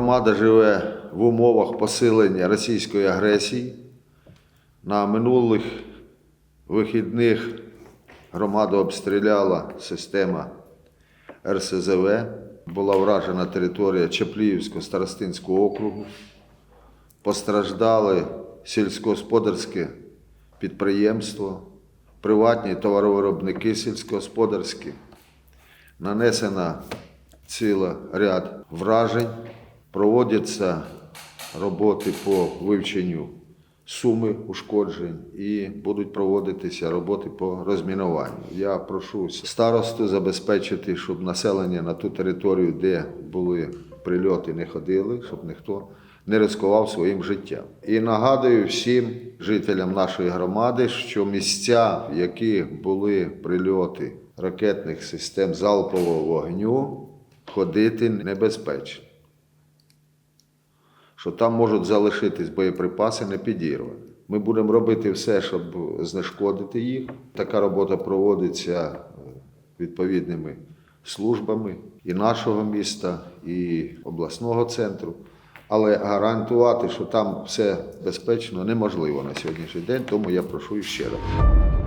громада живе в умовах посилення російської агресії. На минулих вихідних громаду обстріляла система РСЗВ. Була вражена територія Чепліївського старостинського округу. Постраждали сільськогосподарське підприємство, приватні товаровиробники сільськогосподарські. Нанесено цілий ряд вражень. Проводяться роботи по вивченню суми ушкоджень і будуть проводитися роботи по розмінуванню. Я прошу старосту забезпечити, щоб населення на ту територію, де були прильоти, не ходили, щоб ніхто не ризикував своїм життям. І нагадую всім жителям нашої громади, що місця, в яких були прильоти ракетних систем залпового вогню, ходити небезпечно що там можуть залишитись боєприпаси не підірвані. Ми будемо робити все, щоб знешкодити їх. Така робота проводиться е, відповідними службами і нашого міста, і обласного центру. Але гарантувати, що там все безпечно, неможливо на сьогоднішній день, тому я прошу ще раз.